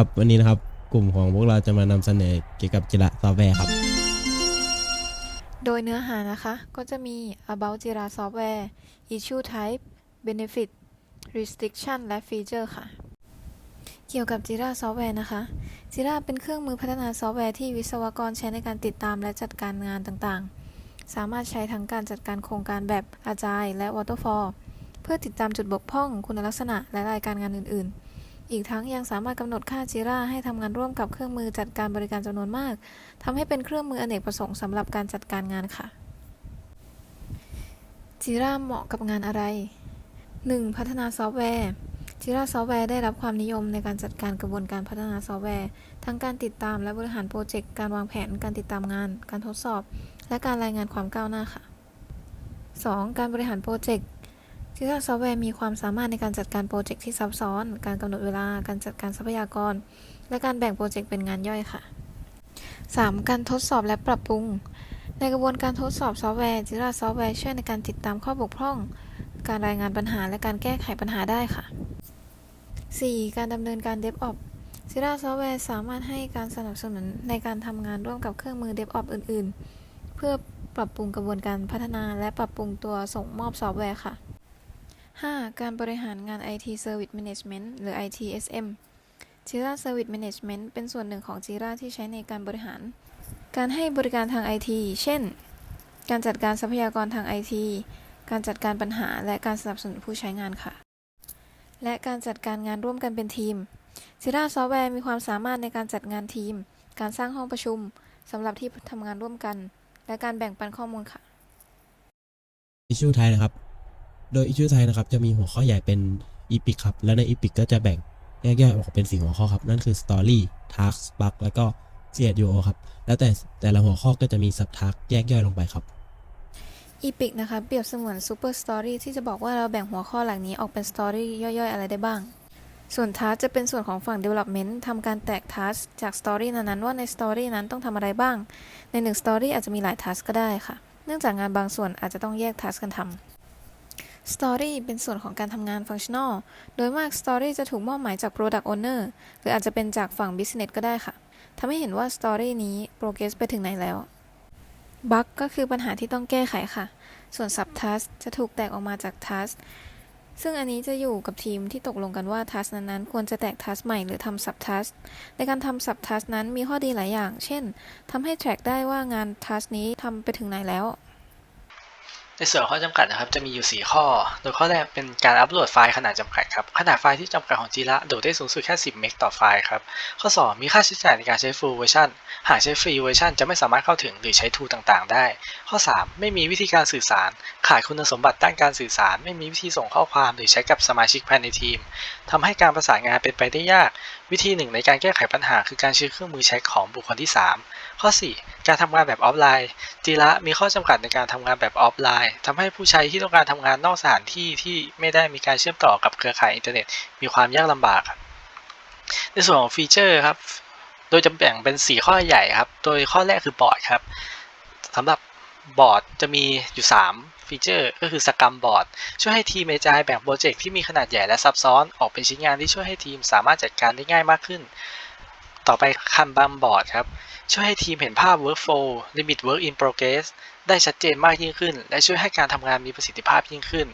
ครับวันนี้นะครับกลุ่มของพวกเราจะมานำเสนอเกี่ยวกับจิระซอฟต์แวร์ครับ โดยเนื้อหานะคะก็จะมี about Jira Software issue type benefit restriction และ feature ค่ะ เกี่ยวกับ Jira Software นะคะ Jira เป็นเครื่องมือพัฒนาซอฟต์แวร์ที่วิศวกรใช้ในการติดตามและจัดการงานต่างๆ สามารถใช้ทั้งการจัดการโครงการแบบ Agile และ Waterfall เพื่อติดตามจุดบกพร่อง คุณลักษณะและรายการงานอื่นๆ อีกทั้งยังสามารถกำหนดค่า Jira ให้ทำงานร่วมกับเครื่องมือจัดการบริการจำนวนมากทำให้เป็นเครื่องมืออเนกประสงค์สำหรับการจัดการงานค่ะ Jira เหมาะกับงานอะไร 1. พัฒนาซอฟต์แวร์ Jira ซอฟต์แวร์ได้รับความนิยมในการจัดการกระบวนการพัฒนาซอฟต์แวร์ ทั้งการติดตามและบริหารโปรเจกต์ การวางแผน การติดตามงาน การทดสอบ และการรายงานความก้าวหน้าค่ะ 2. การบริหารโปรเจกต์ Jira ซอฟต์แวร์มีความสามารถในการจัดการโปรเจกต์ที่ซับซ้อน การกำหนดเวลา การจัดการทรัพยากร และการแบ่งโปรเจกต์เป็นงานย่อยค่ะ 3. การทดสอบและปรับปรุง ในกระบวนการทดสอบซอฟต์แวร์ Jira ซอฟต์แวร์ช่วยในการติดตามข้อบกพร่อง การรายงานปัญหาและการแก้ไขปัญหาได้ค่ะ 4. การดำเนินการ DevOps Jira ซอฟต์แวร์สามารถให้การสนับสนุนในการทำงานร่วมกับเครื่องมือ DevOps อื่น ๆ เพื่อปรับปรุงกระบวนการพัฒนาและปรับปรุงตัวส่งมอบซอฟต์แวร์ค่ะ 5. การบริหารงาน IT Service Management หรือ ITSM Jira Service Management เป็นส่วนหนึ่งของ Jira ที่ใช้ในการบริหาร การให้บริการทาง IT เช่น การจัดการทรัพยากรทาง IT การจัดการปัญหาและการสนับสนุนผู้ใช้งานค่ะ และการจัดการงานร่วมกันเป็นทีม Jira Software มีความสามารถในการจัดงานทีม การสร้างห้องประชุมสำหรับที่ทำงานร่วมกัน และการแบ่งปันข้อมูลค่ะ Issue ไทยนะครับ โดย Issue ไทยนะครับจะมีหัวข้อใหญ่เป็น Epic ครับ และใน Epic ก็จะแบ่งแยกย่อยออกเป็น4หัวข้อครับ นั่นคือ Story Task Bug แล้วก็ CSUO ครับ แล้วแต่แต่ละหัวข้อก็จะมี Sub Task แยกย่อยลงไปครับ Epic นะคะเปรียบเสมือน Super Story ที่จะบอกว่าเราแบ่งหัวข้อหลังนี้ออกเป็น Story ย่อยๆ อะไรได้บ้าง ส่วน Task จะเป็นส่วนของฝั่ง Development ทำการแตก Task จาก Story นั้นๆว่าใน Story นั้นต้องทำอะไรบ้าง ในหนึ่ง Story อาจจะมีหลาย Task ก็ได้ค่ะ เนื่องจากงานบางส่วนอาจจะต้องแยก Task กันทำ Story เป็นส่วนของการทำงาน Functional โดยมาก Story จะถูกมอบหมายจาก Product Owner หรืออาจจะเป็นจากฝั่ง Business ก็ได้ค่ะ ทำให้เห็นว่า Story นี้ Progress ไปถึงไหนแล้ว Bug ก็คือปัญหาที่ต้องแก้ไขค่ะ ส่วน Subtask จะถูกแตกออกมาจาก Task ซึ่งอันนี้จะอยู่กับทีมที่ตกลงกันว่า Task นั้นๆ ควรจะแตก Task ใหม่หรือทำ Subtask ในการทำ Subtask นั้นมีข้อดีหลายอย่าง เช่นทำให้ track ได้ว่างาน Task นี้ทำไปถึงไหนแล้ว ในส่วนข้อจำกัดนะครับจะมีอยู่ 4 ข้อ โดยข้อแรกเป็นการอัปโหลดไฟล์ขนาดจำกัดครับ ขนาดไฟล์ที่จำกัดของ Jira โดดได้สูงสุดแค่ 10 เมกต่อไฟล์ครับ ข้อ 2 มีค่าใช้จ่ายในการใช้ full version หากใช้ free version จะไม่สามารถเข้าถึงหรือใช้ tool ต่างๆ ได้ ข้อ 3 ไม่มีวิธีการสื่อสาร ขาดคุณสมบัติด้านการสื่อสาร ไม่มีวิธีส่งข้อความหรือใช้กับสมาชิกภายในทีม ทำให้การประสานงานเป็นไปได้ยาก วิธีหนึ่งในการแก้ไขปัญหา คือการใช้เครื่องมือเช็คของบุคคลที่ 3 ข้อ 4 การทำงานแบบออฟไลน์ จีระมีข้อจำกัดในการทำงานแบบออฟไลน์ทำให้ผู้ใช้ที่ต้องการทำงานนอกสถานที่ที่ไม่ได้มีการเชื่อมต่อกับเครือข่ายอินเทอร์เน็ต มีความยากลำบาก ในส่วนของฟีเจอร์ครับ โดยจะแบ่งเป็น 4 ข้อใหญ่ครับ โดยข้อแรกคือบอร์ดครับสำหรับบอร์ดจะมีอยู่ 3 ฟีเจอร์ก็คือสกรรมบอร์ด ช่วยให้ทีมเมจายแบ่งโปรเจกต์ที่มีขนาดใหญ่และซับซ้อน ออกเป็นชิ้นงานที่ช่วยให้ทีมสามารถจัดการได้ง่ายมากขึ้น ต่อไปคันบัมบอร์ดครับ ช่วยให้ทีมเห็นภาพ workflow limit work in progress ได้ชัดเจนมากยิ่งขึ้น และช่วยให้การทำงานมีประสิทธิภาพยิ่งขึ้น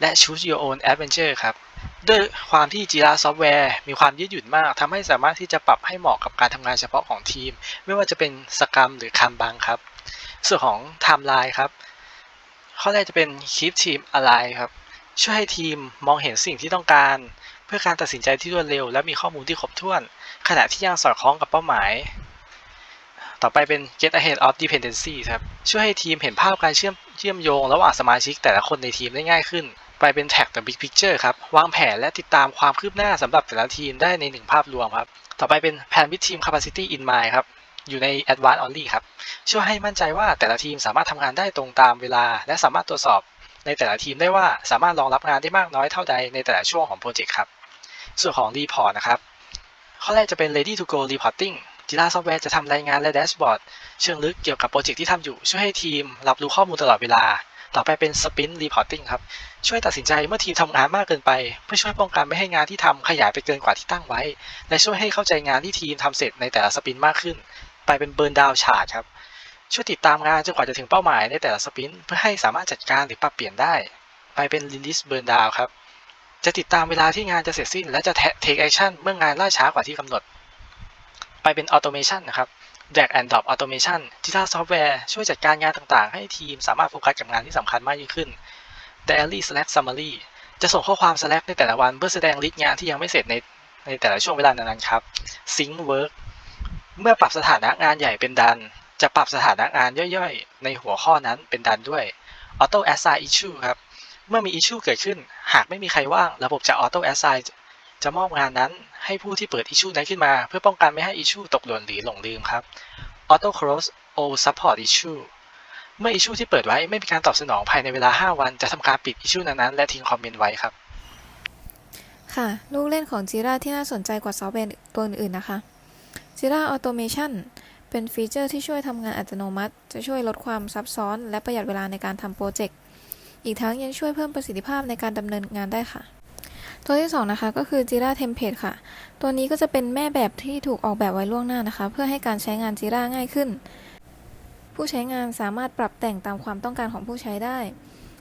และ choose your own adventure ครับด้วยความที่ Jira Software มีความยืดหยุ่นมากทำให้สามารถที่จะปรับให้เหมาะกับการทำงานเฉพาะของทีม ไม่ว่าจะเป็นสกรัมหรือคันบังครับ ส่วนของ Timeline ครับ ข้อแรกจะเป็น keep team alive ครับ ช่วยให้ทีมมองเห็นสิ่งที่ต้องการ เพื่อการตัดสินใจที่รวดเร็ว และมีข้อมูลที่ครบถ้วน ขณะที่ยังสอดคล้องกับเป้าหมาย ต่อไปเป็น get ahead of dependency ครับ ช่วยให้ทีมเห็นภาพการเชื่อมเชื่อมโยง ระหว่างสมาชิกแต่ละคนในทีมได้ง่ายขึ้น ไปเป็น tag the big picture ครับ วางแผนและติดตามความคืบหน้าสำหรับแต่ละทีมได้ในหนึ่งภาพรวมครับ ต่อไปเป็น plan with team capacity in mind ครับ อยู่ใน advanced only ครับ ช่วยให้มั่นใจว่าแต่ละทีมสามารถทำงานได้ตรงตามเวลา และสามารถตรวจสอบในแต่ละทีมได้ว่าสามารถรองรับงานได้มากน้อยเท่าใดในแต่ละช่วงของโปรเจกต์ครับ ส่วนของ report นะครับ ข้อแรกจะเป็น ready to go reporting Jira Software จะทำรายงานและแดชบอร์ดเชิงลึกเกี่ยวกับโปรเจกต์ที่ทำอยู่ ช่วยให้ทีมรับรู้ข้อมูลตลอดเวลา ต่อไปเป็น Sprint Reporting ครับ ช่วยตัดสินใจเมื่อทีมทำงานมากเกินไป เพื่อช่วยป้องกันไม่ให้งานที่ทำขยายไปเกินกว่าที่ตั้งไว้ และช่วยให้เข้าใจงานที่ทีมทำเสร็จในแต่ละสปรินต์มากขึ้น ไปเป็น Burn Down Chart ครับ ช่วยติดตามงานจนกว่าจะถึงเป้าหมายในแต่ละสปินเพื่อให้สามารถจัดการหรือปรับเปลี่ยนได้ ไปเป็น Release Burn Down ครับ จะติดตามเวลาที่งานจะเสร็จสิ้น และจะ Take Action เมื่องานล่าช้ากว่าที่กำหนด ไปเป็น Automation นะครับ Drag and Drop Automation Jira Software ช่วยจัดการงานต่างๆ ให้ทีมสามารถโฟกัสกับงานที่สำคัญมากยิ่งขึ้น Daily Slack Summary จะส่งข้อความ Slack ในแต่ละวันเพื่อแสดงลิสต์งานที่ยังไม่เสร็จในในแต่ละช่วงเวลานั้นๆครับ Sync Work เมื่อปรับสถานะงานใหญ่เป็นดัน จะปรับสถานะงานย่อยๆ ในหัวข้อนั้นเป็นดันด้วย Auto Assign Issue ครับ เมื่อมี issue เกิดขึ้น หากไม่มีใครว่าง ระบบจะ Auto Assign จะมอบงานนั้นให้ผู้ที่เปิด issue นั้นขึ้นมา เพื่อป้องกันไม่ให้ issue ตกหล่นหรือหลงลืมครับ Auto Close All Support Issue เมื่อ issue ที่เปิดไว้ไม่มีการตอบสนองภายในเวลา 5 วัน จะทำการปิด issue นั้นๆ และทิ้งคอมเมนต์ไว้ครับ ค่ะ ลูกเล่นของ Jira ที่น่าสนใจกว่าซอฟต์แวร์ตัวอื่นๆนะคะ Jira Automation เป็นฟีเจอร์ที่ช่วยทำงานอัตโนมัติ จะช่วยลดความซับซ้อน และประหยัดเวลาในการทำโปรเจกต์ อีกทั้งยังช่วยเพิ่มประสิทธิภาพในการดำเนินงานได้ค่ะ ตัวที่สองนะคะก็คือ Jira Template ค่ะ ตัวนี้ก็จะเป็นแม่แบบที่ถูกออกแบบไว้ล่วงหน้านะคะ เพื่อให้การใช้งาน Jira ง่ายขึ้น ผู้ใช้งานสามารถปรับแต่งตามความต้องการของผู้ใช้ได้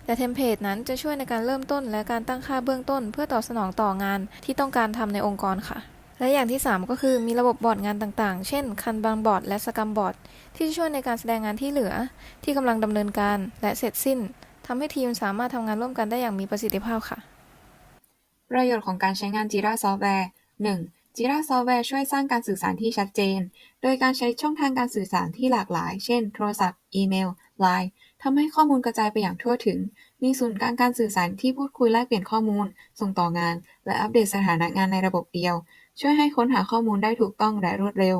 แต่เทมเพลตนั้นจะช่วยในการเริ่มต้นและการตั้งค่าเบื้องต้น เพื่อตอบสนองต่องานที่ต้องการทำในองค์กรค่ะ และอย่างที่ 3 ก็คือมีระบบบอร์ดงานต่างๆ เช่น คันบังบอร์ดและสกัมบอร์ดที่ช่วยในการแสดงงานที่เหลือ ที่กำลังดำเนินการและเสร็จสิ้นทำให้ทีมสามารถทำงานร่วมกันได้อย่างมีประสิทธิภาพค่ะ ประโยชน์ของการใช้งาน Jira Software 1. Jira Software ช่วยสร้างการสื่อสารที่ชัดเจน โดยการใช้ช่องทางการสื่อสารที่หลากหลาย เช่น โทรศัพท์ อีเมล Line ทำให้ข้อมูลกระจายไปอย่างทั่วถึง มีศูนย์กลางการสื่อสารที่พูดคุยแลกเปลี่ยนข้อมูล ส่งต่องาน และอัปเดตสถานะงานในระบบเดียว ช่วยให้ค้นหาข้อมูลได้ถูกต้องและรวดเร็ว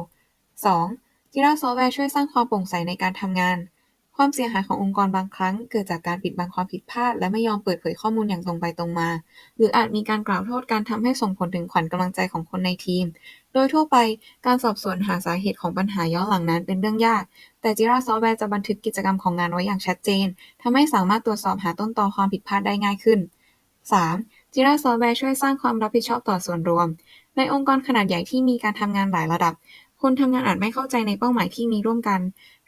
2. Jira Software ช่วยสร้างความโปร่งใสในการทำงาน ความเสียหายขององค์กรบางครั้ง เกิดจากการปิดบังความผิดพลาด และไม่ยอมเปิดเผยข้อมูลอย่างตรงไปตรงมา หรืออาจมีการกล่าวโทษการทำให้ส่งผลถึงขวัญกำลังใจของคนในทีม โดยทั่วไปการสอบสวนหาสาเหตุของปัญหาย้อนหลังนั้นเป็นเรื่องยาก แต่ Jira Software จะบันทึกกิจกรรมของงานไว้อย่างชัดเจนทำให้สามารถตรวจสอบหาต้นตอความผิดพลาดได้ง่ายขึ้น 3. Jira Software ช่วยสร้างความรับผิดชอบต่อส่วนรวม ในองค์กรขนาดใหญ่ที่มีการทำงานหลายระดับ คนทำงานอาจไม่เข้าใจในเป้าหมายที่มีร่วมกัน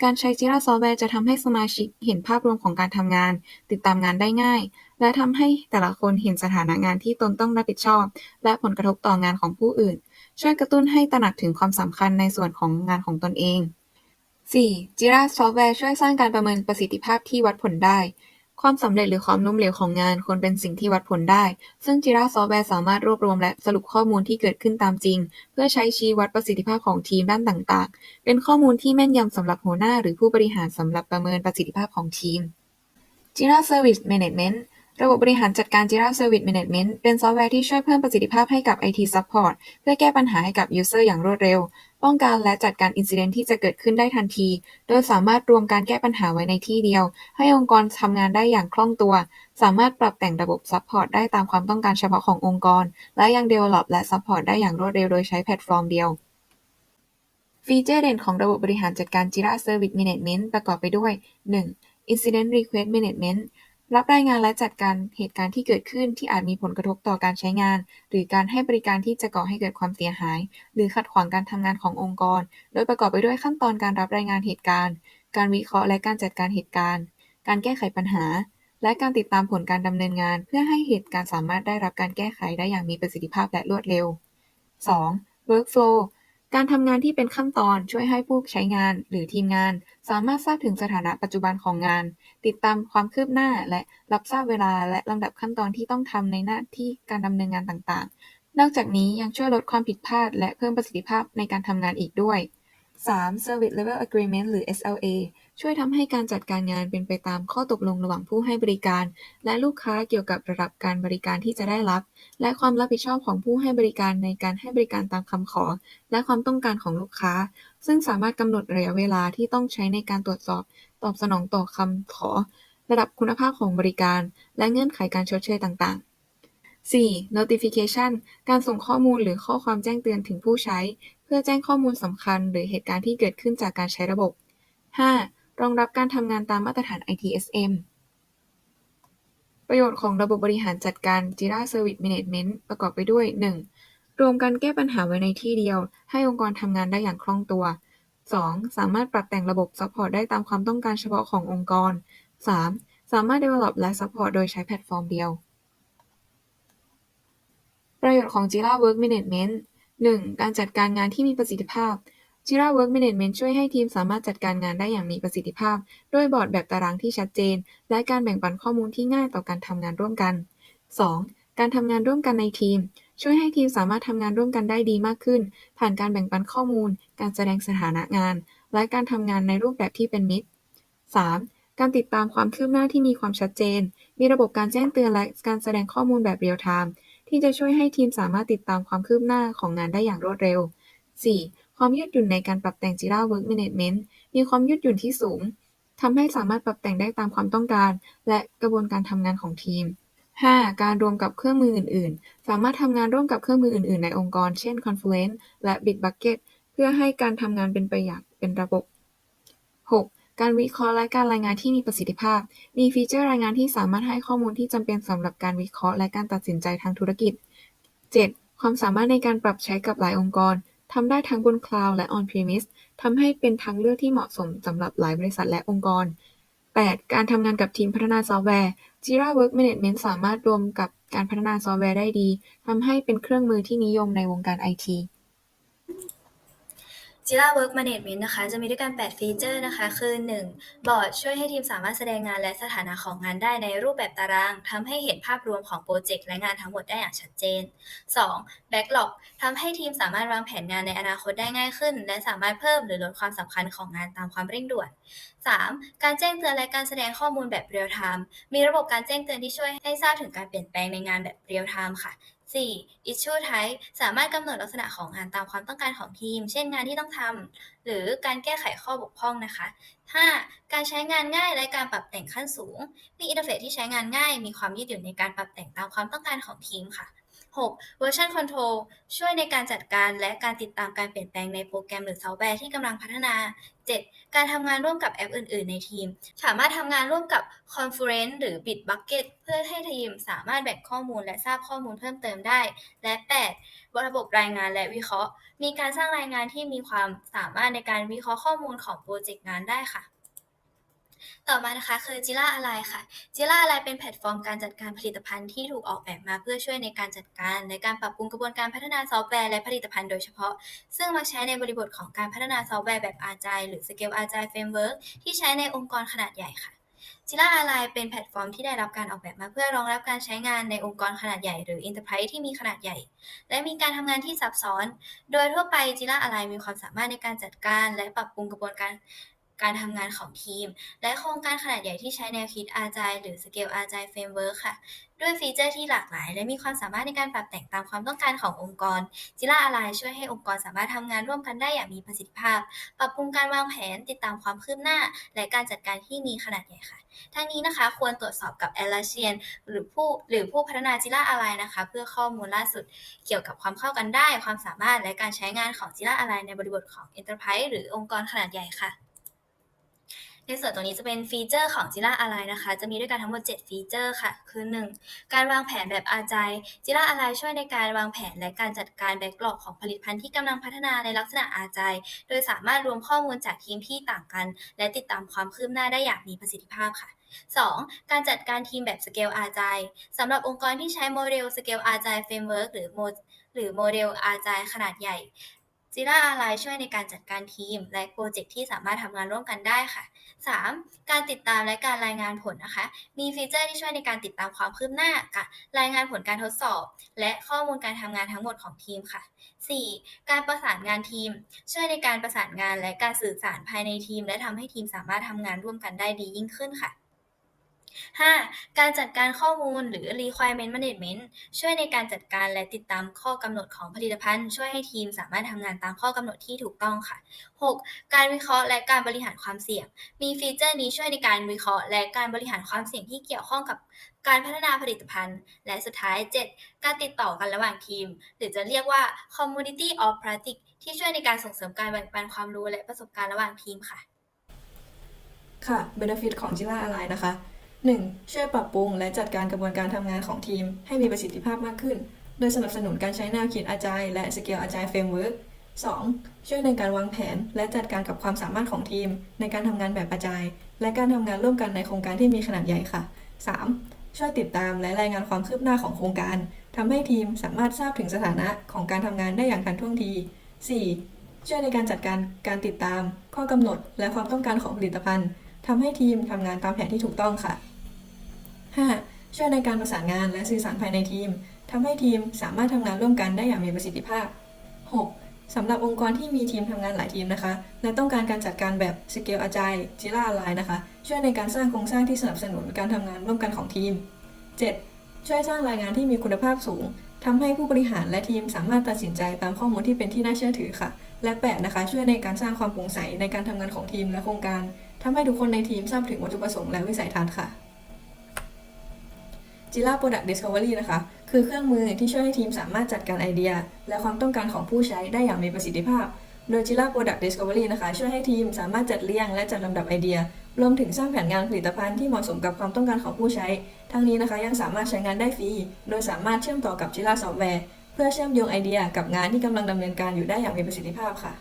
การใช้ Jira Software จะทำให้สมาชิกเห็นภาพรวมของการทำงาน ติดตามงานได้ง่าย และทำให้แต่ละคนเห็นสถานะงานที่ตนต้องรับผิดชอบ และผลกระทบต่องานของผู้อื่น ช่วยกระตุ้นให้ตระหนักถึงความสำคัญในส่วนของงานของตนเอง 4. Jira Software ช่วยสร้างการประเมินประสิทธิภาพที่วัดผลได้ ความสำเร็จหรือความล้มเหลวของงานควรเป็นสิ่งที่วัดผลได้ ซึ่ง Jira Software สามารถรวบรวมและสรุปข้อมูลที่เกิดขึ้นตามจริง เพื่อใช้ชี้วัดประสิทธิภาพของทีมด้านต่าง ๆ เป็นข้อมูลที่แม่นยำสำหรับหัวหน้าหรือผู้บริหารสำหรับประเมินประสิทธิภาพของทีม Jira Service Management ระบบบบริหารจัดการ Jira Service Management เป็นซอฟต์แวร์ที่ช่วยเพิ่มประสิทธิภาพให้กับ IT Support เพื่อแก้ปัญหาให้กับ User อย่างรวดเร็ว ป้องกันและจัดการอินซิเดนที่จะเกิดขึ้นได้ทันที โดยสามารถรวมการแก้ปัญหาไว้ในที่เดียว ให้องค์กรทำงานได้อย่างคล่องตัว สามารถปรับแต่งระบบ Support ได้ตามความต้องการเฉพาะขององค์กร และยัง Develop และ Support ได้อย่างรวดเร็วโดยใช้แพลตฟอร์มเดียวฟีเจอร์เด่นของระบบบริหารจัดการ Jira Service Management ประกอบไปด้วย 1. Incident Request Management รับรายงานและจัดการเหตุการณ์ที่เกิดขึ้นที่อาจมีผลกระทบต่อการใช้งาน หรือการให้บริการที่จะก่อให้เกิดความเสียหาย หรือขัดขวางการทำงานขององค์กร โดยประกอบไปด้วยขั้นตอนการรับรายงานเหตุการณ์ การวิเคราะห์และการจัดการเหตุการณ์ การแก้ไขปัญหา และการติดตามผลการดำเนินงาน เพื่อให้เหตุการณ์สามารถได้รับการแก้ไขได้อย่างมีประสิทธิภาพและรวดเร็ว 2. Workflow การทำงานที่เป็นขั้นตอนช่วยให้ผู้ใช้งานหรือทีมงานสามารถทราบถึงสถานะปัจจุบันของงาน ติดตามความคืบหน้า และรับทราบเวลาและลำดับขั้นตอนที่ต้องทำในหน้าที่การดำเนินงานต่างๆ นอกจากนี้ยังช่วยลดความผิดพลาด และเพิ่มประสิทธิภาพในการทำงานอีกด้วย 3. Service Level Agreement หรือ SLA ช่วยทำให้การจัดการงานเป็นไปตามข้อตกลงระหว่างผู้ให้บริการและลูกค้าเกี่ยวกับระดับการบริการที่จะได้รับ และความรับผิดชอบของผู้ให้บริการในการให้บริการตามคำขอ และความต้องการของลูกค้า ซึ่งสามารถกำหนดระยะเวลาที่ต้องใช้ในการตรวจสอบ ตอบสนองต่อคำขอ ระดับคุณภาพของบริการ และเงื่อนไขการชดเชยต่างๆ 4. Notification การส่งข้อมูลหรือข้อความแจ้งเตือนถึงผู้ใช้ เพื่อแจ้งข้อมูลสำคัญหรือเหตุการณ์ที่เกิดขึ้นจากการใช้ระบบ 5. รองรับการทำงานตามมาตรฐาน ITSM ประโยชน์ของระบบบริหารจัดการ Jira Service Management ประกอบไปด้วย 1. รวมการแก้ปัญหาไว้ในที่เดียว ให้องค์กรทำงานได้อย่างคล่องตัว 2. สามารถปรับแต่งระบบซัพพอร์ตได้ตามความต้องการเฉพาะขององค์กร 3. สามารถ develop และ support โดยใช้แพลตฟอร์มเดียว ประโยชน์ของ Jira Work Management 1. การจัดการงานที่มีประสิทธิภาพ Jira Work Management ช่วยให้ทีมสามารถจัดการงานได้อย่างมีประสิทธิภาพ ด้วยบอร์ดแบบตารางที่ชัดเจน และการแบ่งปันข้อมูลที่ง่ายต่อการทำงานร่วมกัน 2. การทำงานร่วมกันในทีม ช่วยให้ทีมสามารถทำงานร่วมกันได้ดีมากขึ้น ผ่านการแบ่งปันข้อมูล การแสดงสถานะงาน และการทำงานในรูปแบบที่เป็นมิตร 3. การติดตามความคืบหน้าที่มีความชัดเจน มีระบบการแจ้งเตือนและการแสดงข้อมูลแบบเรียลไทม์ที่จะช่วยให้ทีมสามารถติดตามความคืบหน้าของงานได้อย่างรวดเร็ว 4. ความยืดหยุ่นในการปรับแต่ง Jira Work Management มีความยืดหยุ่นที่สูง ทำให้สามารถปรับแต่งได้ตามความต้องการ และกระบวนการทำงานของทีม 5. การรวมกับเครื่องมืออื่น ๆ สามารถทำงานร่วมกับเครื่องมืออื่น ๆ ในองค์กร เช่น Confluence และ Bitbucket เพื่อให้การทำงานเป็นไปอย่างเป็นระบบ 6. การวิเคราะห์และการรายงานที่มีประสิทธิภาพ มีฟีเจอร์รายงานที่สามารถให้ข้อมูลที่จำเป็นสำหรับการวิเคราะห์และการตัดสินใจทางธุรกิจ 7. ความสามารถในการปรับใช้กับหลายองค์กร ทำได้ทั้งบนคลาวด์และ on-premise ทำให้เป็นทางเลือกที่เหมาะสมสำหรับหลายบริษัทและองค์กร 8. การทำงานกับทีมพัฒนาซอฟต์แวร์ Jira Work Management สามารถรวมกับการพัฒนาซอฟต์แวร์ได้ดี ทำให้เป็นเครื่องมือที่นิยมในวงการไอที Jira Work Management นะคะ จะมีด้วยกัน 8 ฟีเจอร์นะคะ คือ 1. บอร์ดช่วยให้ทีมสามารถแสดงงานและสถานะของงานได้ในรูปแบบตาราง ทำให้เห็นภาพรวมของโปรเจกต์และงานทั้งหมดได้อย่างชัดเจน 2. Backlog ทำให้ทีมสามารถวางแผนงานในอนาคตได้ง่ายขึ้น และสามารถเพิ่มหรือลดความสำคัญของงานตามความเร่งด่วน 3. การแจ้งเตือนและการแสดงข้อมูลแบบเรียลไทม์ มีระบบการแจ้งเตือนที่ช่วยให้ทราบถึงการเปลี่ยนแปลงในงานแบบเรียลไทม์ค่ะ 4. Issue Type สามารถกำหนดลักษณะของงานตามความต้องการของทีม เช่นงานที่ต้องทำหรือการแก้ไขข้อบกพร่องนะคะ 5. การใช้งานง่ายและการปรับแต่งขั้นสูง มีอินเทอร์เฟซที่ใช้งานง่าย มีความยืดหยุ่นในการปรับแต่งตามความต้องการของทีมค่ะ 6. Version Control ช่วยในการจัดการและการติดตามการเปลี่ยนแปลงในโปรแกรมหรือซอฟต์แวร์ที่กำลังพัฒนา 7. การทำงานร่วมกับแอปอื่น ๆ ในทีม สามารถทำงานร่วมกับ Confluence หรือ Bitbucket เพื่อให้ทีมสามารถแบ่งข้อมูลและทราบข้อมูลเพิ่มเติมได้ และ 8. ระบบรายงานและวิเคราะห์ มีการสร้างรายงานที่มีความสามารถในการวิเคราะห์ข้อมูลของโปรเจกต์งานได้ค่ะ ต่อมานะคะคือ Jira อะไรค่ะ Jira อะไรเป็นแพลตฟอร์มการจัดการผลิตภัณฑ์ที่ถูกออกแบบมาเพื่อช่วยในการจัดการ ในการปรับปรุงกระบวนการพัฒนาซอฟต์แวร์และผลิตภัณฑ์โดยเฉพาะ ซึ่งมักใช้ในบริบทของการพัฒนาซอฟต์แวร์แบบ Agile หรือ Scale Agile Framework ที่ใช้ในองค์กรขนาดใหญ่ค่ะ Jira Align เป็นแพลตฟอร์มที่ได้รับการออกแบบมาเพื่อรองรับการใช้งานในองค์กรขนาดใหญ่หรือ Enterprise ที่มีขนาดใหญ่ และมีการทำงานที่ซับซ้อน โดยทั่วไป Jira Align มีความสามารถในการจัดการ และปรับปรุงกระบวนการ การทำงานของทีม และโครงการขนาดใหญ่ที่ใช้แนวคิด Agile หรือ Scale Agile Framework ค่ะ ด้วยฟีเจอร์ที่หลากหลาย และมีความสามารถในการปรับแต่งตามความต้องการขององค์กร Jira Align ช่วยให้องค์กรสามารถทำงานร่วมกันได้อย่างมีประสิทธิภาพ ปรับปรุงการวางแผนติดตามความคืบหน้า และการจัดการที่มีขนาดใหญ่ค่ะทั้งนี้นะคะควรตรวจสอบกับ a l a s i a n หรือผู้หรือผู้พัฒนา Jira Align นะคะ เพื่อข้อมูลล่าสุดเกี่ยวกับความเข้ากันได้ ความสามารถและการใช้งานของ Jira Align ในบริบทของ Enterprise หรือองค์กรขนาดใหญ่ค่ะ ในส่วนตรงนี้จะเป็นฟีเจอร์ของ Jira Align นะคะ จะมีด้วยกันทั้งหมด 7 ฟีเจอร์ค่ะ คือ 1. การวางแผนแบบ Agile Jira Align ช่วยในการวางแผนและการจัดการแบ็กหลอกของผลิตภัณฑ์ที่กำลังพัฒนาในลักษณะ Agile โดยสามารถรวมข้อมูลจากทีมที่ต่างกัน และติดตามความคืบหน้าได้อย่างมีประสิทธิภาพค่ะ 2. การจัดการทีมแบบ Scale Agile สำหรับองค์กรที่ใช้โมเดล Scale Agile Framework หรือโมหรือโมเดล Agile ขนาดใหญ่ Jira Align ช่วยในการจัดการทีม และโปรเจกต์ที่สามารถทำงานร่วมกันได้ค่ะ 3. การติดตามและการรายงานผลนะคะ มีฟีเจอร์ที่ช่วยในการติดตามความคืบหน้าค่ะรายงานผลการทดสอบ และข้อมูลการทำงานทั้งหมดของทีมค่ะ 4. การประสานงานทีม ช่วยในการประสานงานและการสื่อสารภายในทีม และทำให้ทีมสามารถทำงานร่วมกันได้ดียิ่งขึ้นค่ะ 5. การจัดการข้อมูลหรือ requirement management ช่วยในการจัดการและติดตามข้อกำหนดของผลิตภัณฑ์ ช่วยให้ทีมสามารถทำงานตามข้อกำหนดที่ถูกต้องค่ะ 6. การวิเคราะห์และการบริหารความเสี่ยง มีฟีเจอร์นี้ช่วยในการวิเคราะห์ และการบริหารความเสี่ยงที่เกี่ยวข้องกับการพัฒนาผลิตภัณฑ์ และสุดท้าย 7. การติดต่อกันระหว่างทีม หรือจะเรียกว่า community of practice ที่ช่วยในการส่งเสริมการแบ่งปันความรู้และประสบการณ์ระหว่างทีมค่ะ ค่ะ Benefit ของ Jira Align นะคะ 1. ช่วยปรับปรุงและจัดการกระบวนการทำงานของทีม ให้มีประสิทธิภาพมากขึ้น โดยสนับสนุนการใช้แนวคิดอาจายและ Scale Agile Framework 2. ช่วยในการวางแผนและจัดการกับความสามารถของทีม ในการทำงานแบบอาจายและการทำงานร่วมกันในโครงการที่มีขนาดใหญ่ค่ะ 3. ช่วยติดตามและรายงานความคืบหน้าของโครงการทำให้ทีมสามารถทราบถึงสถานะของการทำงานได้อย่างทันท่วงที 4. ช่วยในการจัดการการติดตาม ข้อกำหนด และความต้องการของผลิตภัณฑ์ทำให้ทีมทำงานตามแผนที่ถูกต้องค่ะ 5. ช่วยในการประสานงานและสื่อสารภายในทีมทำให้ทีมสามารถทำงานร่วมกันได้อย่างมีประสิทธิภาพ 6. สำหรับองค์กรที่มีทีมทำงานหลายทีมนะคะ และต้องการการจัดการแบบ Scale Agile Jira Align นะคะ ช่วยในการสร้างโครงสร้างที่สนับสนุนการทำงานร่วมกันของทีม 7. ช่วยสร้างรายงานที่มีคุณภาพสูงทำให้ผู้บริหารและทีมสามารถตัดสินใจตามข้อมูลที่เป็นที่น่าเชื่อถือค่ะ และ8นะคะ ช่วยในการสร้างความโปร่งใสในการทำงานของทีมและโครงการทำให้ทุกคนในทีมทราบถึงวัตถุประสงค์และวิสัยทัศน์ค่ะ Jira Product Discovery นะคะ คือเครื่องมือที่ช่วยให้ทีมสามารถจัดการไอเดีย และความต้องการของผู้ใช้ได้อย่างมีประสิทธิภาพ โดย Jira Product Discovery นะคะ ช่วยให้ทีมสามารถจัดเรียงและจัดลำดับไอเดีย รวมถึงสร้างแผนงานผลิตภัณฑ์ที่เหมาะสมกับความต้องการของผู้ใช้ ทั้งนี้นะคะยังสามารถใช้งานได้ฟรี โดยสามารถเชื่อมต่อกับ Jira Software เพื่อเชื่อมโยงไอเดียกับงานที่กำลังดำเนินการอยู่ได้อย่างมีประสิทธิภาพค่ะ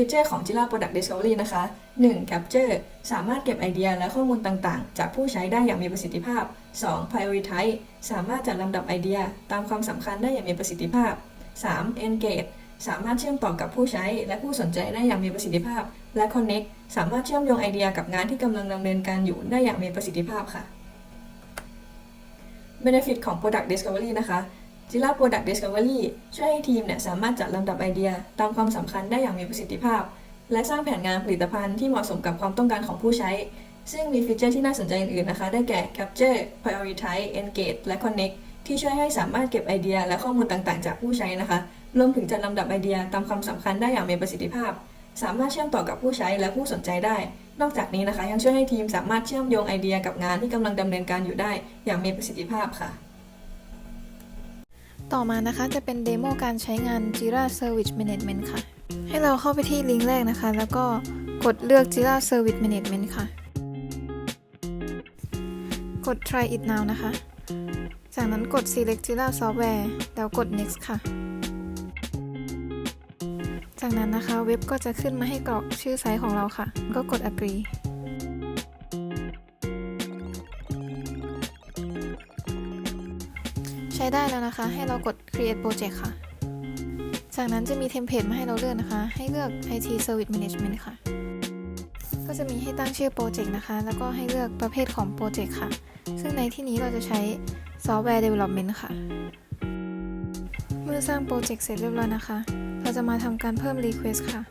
ฟีเจอร์ของ Jira Product Discovery นะคะ 1. Capture สามารถเก็บไอเดียและข้อมูลต่างๆ จากผู้ใช้ได้อย่างมีประสิทธิภาพ 2. Prioritize สามารถจัดลำดับไอเดียตามความสำคัญได้อย่างมีประสิทธิภาพ 3. Engage สามารถเชื่อมต่อกับผู้ใช้และผู้สนใจได้อย่างมีประสิทธิภาพ และ Connect สามารถเชื่อมโยงไอเดียกับงานที่กำลังดำเนินการอยู่ได้อย่างมีประสิทธิภาพค่ะ Benefit ของ Product Discovery นะคะ Jira Product Discovery ช่วยให้ทีมเนี่ยสามารถจัดลำดับไอเดีย ตามความสำคัญได้อย่างมีประสิทธิภาพ และสร้างแผนงานผลิตภัณฑ์ที่เหมาะสมกับความต้องการของผู้ใช้ ซึ่งมีฟีเจอร์ที่น่าสนใจอื่นๆนะคะ ได้แก่ Capture Prioritize Engage และ Connect ที่ช่วยให้สามารถเก็บไอเดียและข้อมูลต่างๆ จากผู้ใช้นะคะ รวมถึงจัดลำดับไอเดียตามความสำคัญได้อย่างมีประสิทธิภาพ สามารถเชื่อมต่อกับผู้ใช้และผู้สนใจได้ นอกจากนี้นะคะ ยังช่วยให้ทีมสามารถเชื่อมโยงไอเดียกับงานที่กำลังดำเนินการอยู่ได้ อย่างมีประสิทธิภาพค่ะ ต่อมานะคะจะเป็นเดโมการใช้งาน Jira Service Management ค่ะ ให้เราเข้าไปที่ลิงก์แรกนะคะ แล้วก็กดเลือก Jira Service Management ค่ะ กด Try it now นะคะ จากนั้นกด Select Jira Software แล้วกด Next ค่ะ จากนั้นนะคะเว็บก็จะขึ้นมาให้กรอกชื่อไซต์ของเราค่ะ ก็กด Agree ใช้ได้แล้วนะคะ ให้เรากด create project ค่ะ จากนั้นจะมีเทมเพลตมาให้เราเลือกนะคะ ให้เลือก IT Service Management ค่ะ ก็จะมีให้ตั้งชื่อโปรเจกต์นะคะ แล้วก็ให้เลือกประเภทของโปรเจกต์ค่ะ ซึ่งในที่นี้เราจะใช้ Software Development ค่ะ เมื่อสร้างโปรเจกต์เสร็จเรียบร้อยนะคะ เราจะมาทำการเพิ่ม Request ค่ะ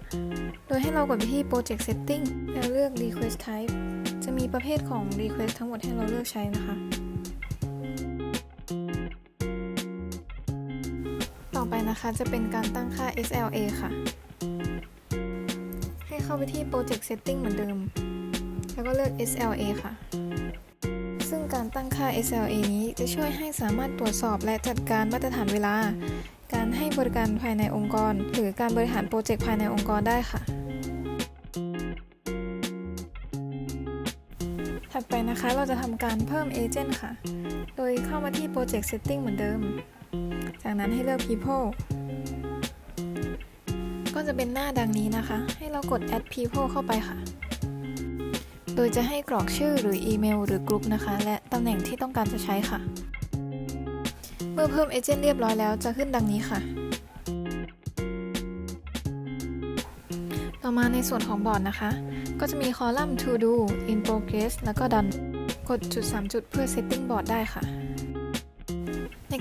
โดยให้เรากดไปที่ Project Setting แล้วเลือก Request Type จะมีประเภทของ Request ทั้งหมดให้เราเลือกใช้นะคะ นะคะ จะเป็นการตั้งค่า SLA ค่ะ ให้เข้าไปที่ Project Setting เหมือนเดิม แล้วก็เลือก SLA ค่ะ ซึ่งการตั้งค่า SLA นี้จะช่วยให้สามารถตรวจสอบและจัดการมาตรฐานเวลา การให้บริการภายในองค์กร หรือการบริหารโปรเจกต์ภายในองค์กรได้ค่ะถัดไปนะคะเราจะทำการเพิ่มเอเจนต์ค่ะ โดยเข้ามาที่ Project Setting เหมือนเดิม จากนั้นให้เลือก people ก็จะเป็นหน้าดังนี้นะคะ ให้เรากด add people เข้าไปค่ะ โดยจะให้กรอกชื่อหรืออีเมลหรือกลุ่มนะคะ และตำแหน่งที่ต้องการจะใช้ค่ะ เมื่อเพิ่มเอเจนต์เรียบร้อยแล้วจะขึ้นดังนี้ค่ะ ต่อมาในส่วนของบอร์ดนะคะ ก็จะมีคอลัมน์ to do in progress แล้วก็ done กดจุด 3 จุดเพื่อ setting บอร์ดได้ค่ะ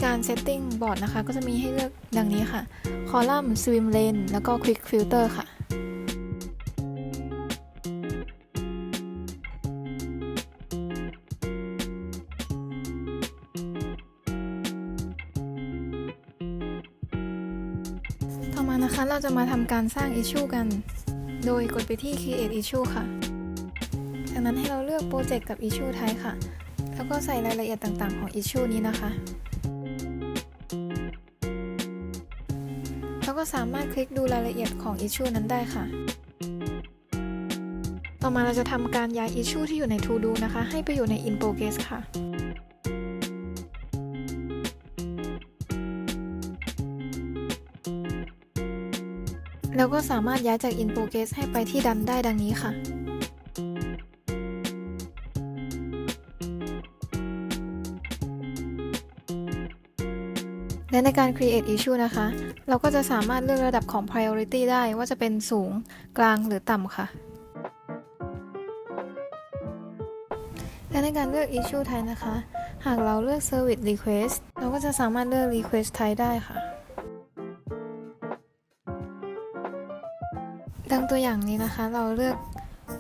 การ setting บอร์ดนะคะ ก็จะมีให้เลือกดังนี้ค่ะคอลัมน์ swim lane แล้วก็ quick filter ค่ะ ต่อมานะคะเราจะมาทำการสร้าง issue กัน โดยกดไปที่ create issue ค่ะ จากนั้นให้เราเลือกโปรเจกต์กับ issue type ค่ะ แล้วก็ใส่รายละเอียดต่างๆของ issue นี้นะคะ สามารถคลิกดูรายละเอียดของ issue นั้นได้ค่ะต่ต่อมาเราจะทำการย้าย issue ที่อยู่ใน to do นะคะ ให้ไปอยู่ใน in progress ค่ะแล้วก็สามารถย้ายจาก in progress ให้ไปที่ดันได้ดังนี้ค่ะ และในการ create issue นะคะ เราก็จะสามารถเลือกระดับของ priority ได้ว่าจะเป็นสูงกลางหรือต่ำค่ะ และในการเลือก issue type นะคะ หากเราเลือก service request เราก็จะสามารถเลือก request type ได้ค่ะ ดังตัวอย่างนี้นะคะ เราเลือก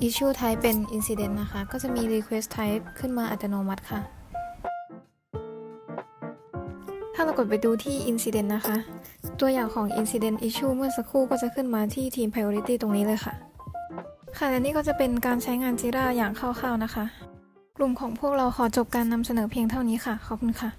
issue type เป็น incident นะคะ ก็จะมี request type ขึ้นมาอัตโนมัติค่ะ กดไปดูที่ incident นะคะ ตัวอย่างของ incident issue เมื่อสักครู่ก็จะขึ้นมาที่ team priority ตรงนี้เลยค่ะ ค่ะและนี่ก็จะเป็นการใช้งาน Jira อย่างคร่าวๆนะคะ กลุ่มของพวกเราขอจบการนำเสนอเพียงเท่านี้ค่ะ ขอบคุณค่ะ